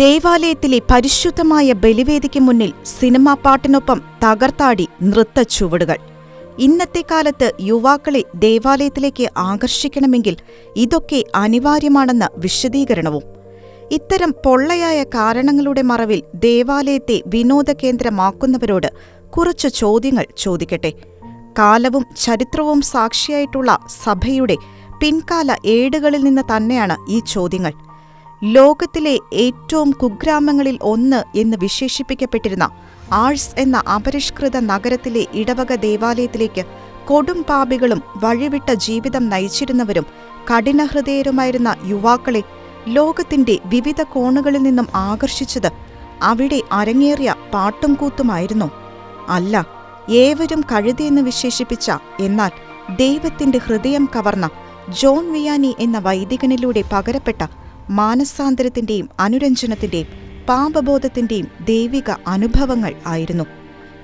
ദേവാലയത്തിലെ പരിശുദ്ധമായ ബലിവേദിക്ക് മുന്നിൽ സിനിമാ പാട്ടിനൊപ്പം തകർത്താടി നൃത്ത ചുവടുകൾ. ഇന്നത്തെ കാലത്ത് യുവാക്കളെ ദേവാലയത്തിലേക്ക് ആകർഷിക്കണമെങ്കിൽ ഇതൊക്കെ അനിവാര്യമാണെന്ന വിശദീകരണവും. ഇത്തരം പൊള്ളയായ കാരണങ്ങളുടെ മറവിൽ ദേവാലയത്തെ വിനോദ കേന്ദ്രമാക്കുന്നവരോട് കുറച്ച് ചോദ്യങ്ങൾ ചോദിക്കട്ടെ. കാലവും ചരിത്രവും സാക്ഷിയായിട്ടുള്ള സഭയുടെ പിൻകാല ഏടുകളിൽ നിന്ന് തന്നെയാണ് ഈ ചോദ്യങ്ങൾ. ലോകത്തിലെ ഏറ്റവും കുഗ്രാമങ്ങളിൽ ഒന്ന് എന്ന് വിശേഷിപ്പിക്കപ്പെട്ടിരുന്ന ആഴ്സ് എന്ന അപരിഷ്കൃത നഗരത്തിലെ ഇടവക ദേവാലയത്തിലേക്ക് കൊടും പാപികളും വഴിവിട്ട ജീവിതം നയിച്ചിരുന്നവരും കഠിനഹൃദയരുമായിരുന്ന യുവാക്കളെ ലോകത്തിന്റെ വിവിധ കോണുകളിൽ നിന്നും ആകർഷിച്ചത് അവിടെ അരങ്ങേറിയ പാട്ടും കൂത്തുമായിരുന്നു. അല്ല ഏവരും കഴുതിയെന്ന് വിശേഷിപ്പിച്ച എന്നാൽ ദൈവത്തിന്റെ ഹൃദയം കവർന്ന ജോൺ വിയാനി എന്ന വൈദികനിലൂടെ പകരപ്പെട്ട മാനസാന്തരത്തിന്റെയും അനുരഞ്ജനത്തിന്റെയും പാപബോധത്തിന്റെയും ദൈവിക അനുഭവങ്ങൾ ആയിരുന്നു.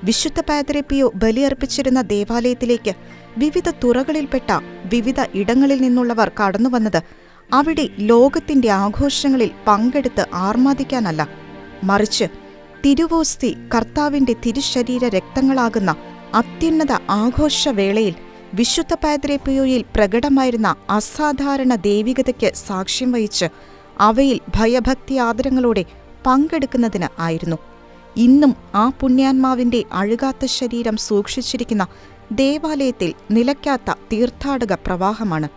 വിശുദ്ധ പാതരപ്പിയോ ബലിയർപ്പിച്ചിരുന്ന ദേവാലയത്തിലേക്ക് വിവിധ തുറകളിൽപ്പെട്ട വിവിധ ഇടങ്ങളിൽ നിന്നുള്ളവർ കടന്നുവന്നത് അവിടെ ലോകത്തിന്റെ ആഘോഷങ്ങളിൽ പങ്കെടുത്ത് ആർമാദിക്കാനല്ല. മറിച്ച് തിരുവോസ്തി കർത്താവിന്റെ തിരുശരീര രക്തങ്ങളാകുന്ന അത്യുന്നത ആഘോഷവേളയിൽ വിശുദ്ധ പാദ്രേപ്പയോയിൽ പ്രകടമായിരുന്ന അസാധാരണ ദൈവികതയ്ക്ക് സാക്ഷ്യം വഹിച്ച് അവയിൽ ഭയഭക്തി ആദരങ്ങളോടെ പങ്കെടുക്കുന്നതിന് ആയിരുന്നു. ഇന്നും ആ പുണ്യാത്മാവിന്റെ അഴുകാത്ത ശരീരം സൂക്ഷിച്ചിരിക്കുന്ന ദേവാലയത്തിൽ നിലയ്ക്കാത്ത തീർത്ഥാടക പ്രവാഹമാണ്.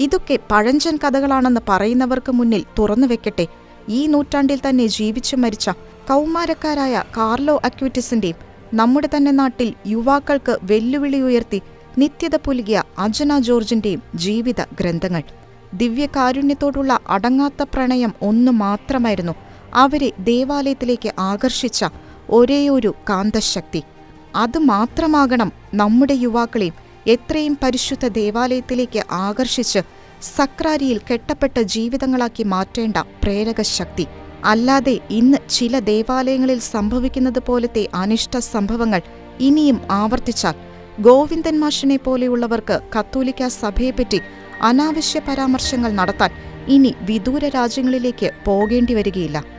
ഇതൊക്കെ പഴഞ്ചൻ കഥകളാണെന്ന് പറയുന്നവർക്ക് മുന്നിൽ തുറന്നു വെക്കട്ടെ. ഈ നൂറ്റാണ്ടിൽ തന്നെ ജീവിച്ചു മരിച്ച കൗമാരക്കാരായ കാർലോ അക്വിറ്റിസിന്റെയും നമ്മുടെ തന്നെ നാട്ടിൽ യുവാക്കൾക്ക് വെല്ലുവിളി ഉയർത്തി നിത്യത പുലുകിയ അജന ജോർജിന്റെയും ജീവിത ഗ്രന്ഥങ്ങൾ. ദിവ്യകാരുണ്യത്തോടുള്ള അടങ്ങാത്ത പ്രണയം ഒന്നു മാത്രമായിരുന്നു അവരെ ദേവാലയത്തിലേക്ക് ആകർഷിച്ച ഒരേയൊരു കാന്തശക്തി. അത് മാത്രമാകണം നമ്മുടെ യുവാക്കളെയും എത്രയും പരിശുദ്ധ ദേവാലയത്തിലേക്ക് ആകർഷിച്ച് സക്രാരിയിൽ കെട്ടപ്പെട്ട ജീവിതങ്ങളാക്കി മാറ്റേണ്ട പ്രേരക ശക്തി അല്ലാതെ ഇന്ന് ചില ദേവാലയങ്ങളിൽ സംഭവിക്കുന്നത് പോലത്തെ അനിഷ്ട സംഭവങ്ങൾ ഇനിയും ആവർത്തിച്ചാൽ ഗോവിന്ദൻ മാഷിനെ പോലെയുള്ളവർക്ക് കത്തോലിക്ക സഭയെപ്പറ്റി അനാവശ്യ പരാമർശങ്ങൾ നടത്താൻ ഇനി വിദൂര രാജ്യങ്ങളിലേക്ക് പോകേണ്ടി വരികയില്ല.